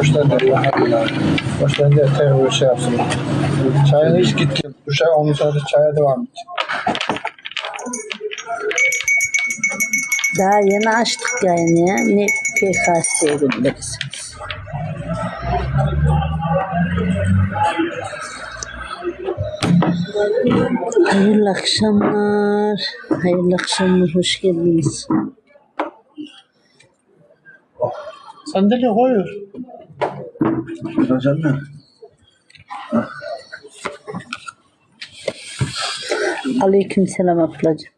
Boştan der ya. Boştan der tekrar şey yapsın. Çayını iç git. Duşa ondan sonra da çaya devam et. Daha yeni açtık yayını ya. Ne PKS'ye gönderirsiniz. Hayırlı akşamlar. Hayırlı akşamlar. Hoş geldiniz. Sandalye koyuyor. Hocam ne? Aleyküm selam ablacığım.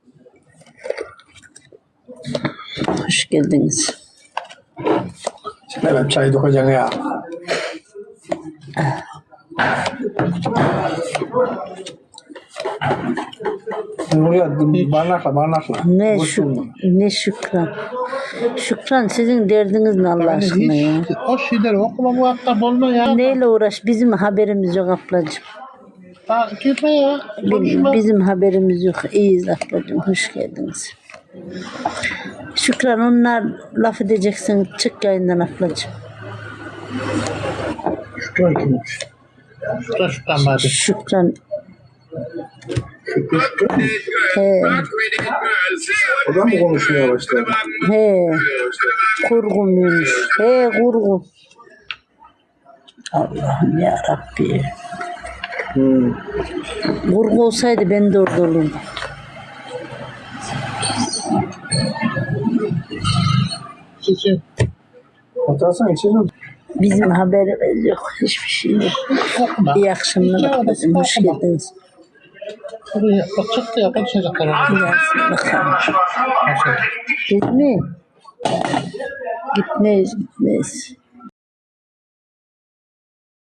Hoş geldiniz. Şimdi ben çayı dokacağım ya. Buraya barnakla barnakla. Ne bulma. ne şükran. Şükran sizin derdiniz ne Allah aşkına ya. o şeyleri okuma muhatap olma ya. Neyle uğraş? Bizim haberimiz yok ablacığım. Ta, gitme ya. Bi- Konuşma. Bizim haberimiz yok. İyiyiz ablacığım. Hoş geldiniz. Şükran onlar laf edeceksin. Çık yayından ablacığım. Şükran kimmiş? Şükran şükran. Şükran. He, O da mı konuşmaya başladı? he. Kurgu muymuş? He kurgu. Allah'ım ya Rabbi. Hmm. Kurgu olsaydı ben de orada olurdum. Çiçeğim. Otursan içelim. Bizim haberimiz yok. Hiçbir şey yok. İyi akşamlar. Hoş geldiniz. Il n'y a pas de choses à faire. قلت ناس قلت ناس